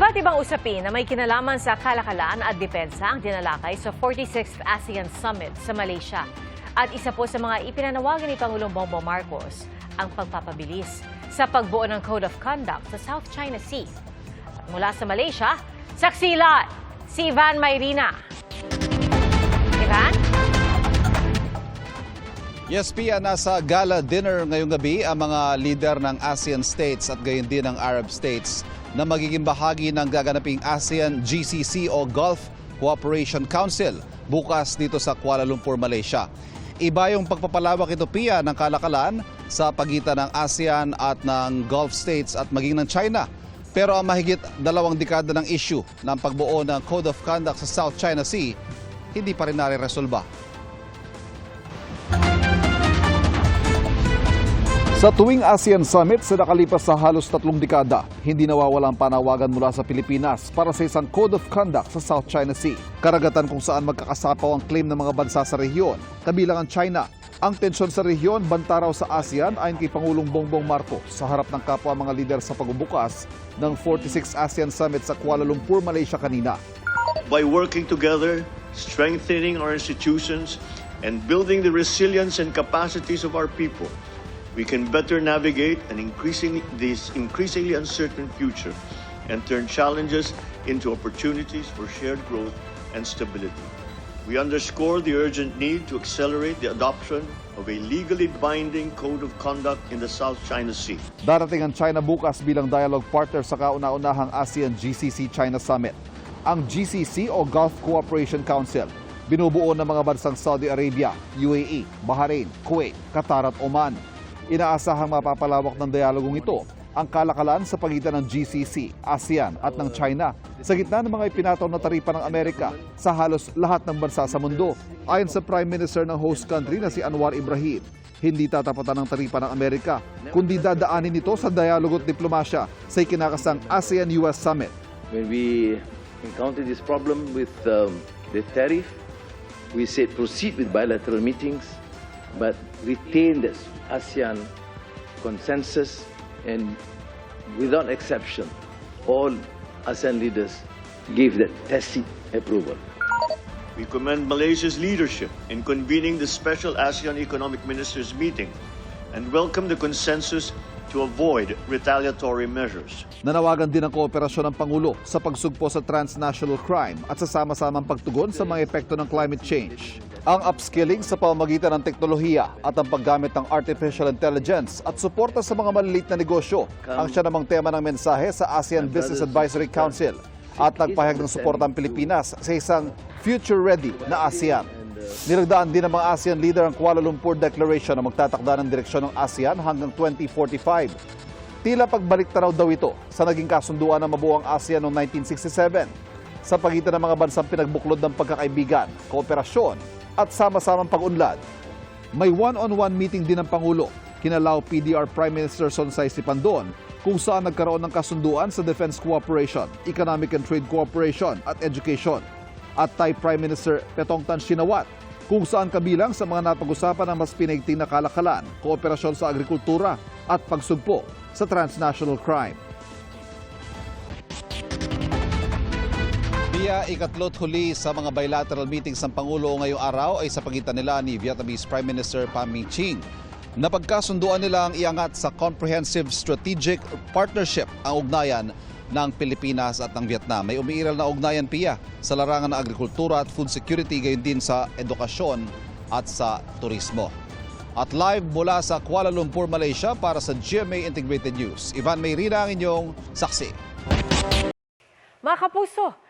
Iba't ibang usapin na may kinalaman sa kalakalan at depensa ang dinalakay sa 46th ASEAN Summit sa Malaysia. At isa po sa mga ipinanawagan ni Pangulong Bongbong Marcos ang pagpapabilis sa pagbuo ng Code of Conduct sa South China Sea. At mula sa Malaysia, saksilan si Ivan Mayrina. Ivan? Yes, Pia, nasa gala dinner ngayong gabi ang mga leader ng ASEAN states at gayon din ng Arab states na magiging bahagi ng gaganaping ASEAN GCC o Gulf Cooperation Council bukas dito sa Kuala Lumpur, Malaysia. Iba yung pagpapalawak ito, Pia, ng kalakalan sa pagitan ng ASEAN at ng Gulf states at maging ng China. Pero ang mahigit dalawang dekada ng issue ng pagbuo ng Code of Conduct sa South China Sea, hindi pa rin nare-resolba. Sa tuwing ASEAN Summit sa nakalipas sa halos tatlong dekada, hindi nawawalang panawagan mula sa Pilipinas para sa isang Code of Conduct sa South China Sea. Karagatan kung saan magkakasapaw ang claim ng mga bansa sa rehiyon, kabilang ang China. Ang tensyon sa rehiyon, banta raw sa ASEAN ayon kay Pangulong Bongbong Marcos sa harap ng kapwa mga lider sa pagbubukas ng 46 ASEAN Summit sa Kuala Lumpur, Malaysia kanina. by working together, strengthening our institutions, and building the resilience and capacities of our people, we can better navigate an increasingly, this increasingly uncertain future and turn challenges into opportunities for shared growth and stability. We underscore the urgent need to accelerate the adoption of a legally binding code of conduct in the South China Sea. Darating ang China bukas bilang dialogue partner sa kauna-unahang ASEAN GCC China Summit. Ang GCC o Gulf Cooperation Council, binubuo ng mga bansang Saudi Arabia, UAE, Bahrain, Kuwait, Qatar at Oman. Inaasahang mapapalawak ng dialogong ito ang kalakalan sa pagitan ng GCC, ASEAN at ng China sa gitna ng mga ipinataw na taripa ng Amerika sa halos lahat ng bansa sa mundo. Ayon sa Prime Minister ng host country na si Anwar Ibrahim, hindi tatapatan ng taripa ng Amerika, kundi dadaanin ito sa dialogo at diplomasya sa ikinakasang ASEAN-US Summit. when we encounter this problem with um, the tariff, we said proceed with bilateral meetings, but retain the ASEAN consensus and without exception, all ASEAN leaders gave that tacit approval. We commend Malaysia's leadership in convening the special ASEAN Economic Ministers meeting and welcome the consensus to avoid retaliatory measures. Nanawagan din ang kooperasyon ng Pangulo sa pagsugpo sa transnational crime at sa sama-samang pagtugon sa mga epekto ng climate change. Ang upskilling sa pamamagitan ng teknolohiya at ang paggamit ng artificial intelligence at suporta sa mga maliliit na negosyo ang siya namang tema ng mensahe sa ASEAN Business Advisory Council at nagpahayag ng suporta ang Pilipinas sa isang future-ready na ASEAN. Niragdaan din ng mga ASEAN leader ang Kuala Lumpur Declaration na magtatakda ng direksyon ng ASEAN hanggang 2045. Tila pagbalik taraw daw ito sa naging kasunduan ng mabuang ASEAN noong 1967 sa pagitan ng mga bansang pinagbuklod ng pagkakaibigan, kooperasyon at sama-samang pag-unlad. May one-on-one meeting din ng Pangulo, kinalaw PDR Prime Minister Sonsay Sipandon kung saan nagkaroon ng kasunduan sa defense cooperation, economic and trade cooperation at education. At Thai Prime Minister Petongtan Shinawat kung saan kabilang sa mga napag-usapan ang mas pinaigting na kalakalan, kooperasyon sa agrikultura at pagsugpo sa transnational crime. Via ikatlot huli sa mga bilateral meetings ng Pangulo ngayong araw ay sa pagitan nila ni Vietnamese Prime Minister Pham Minh Chinh. Napagkasunduan nilang iangat sa Comprehensive Strategic Partnership ang ugnayan ng Pilipinas at ng Vietnam. May umiiral na ugnayan piya sa larangan ng agrikultura at food security gayon din sa edukasyon at sa turismo. At live mula sa Kuala Lumpur, Malaysia para sa GMA Integrated News. Ivan Mayrina ang inyong saksi. Mga kapuso,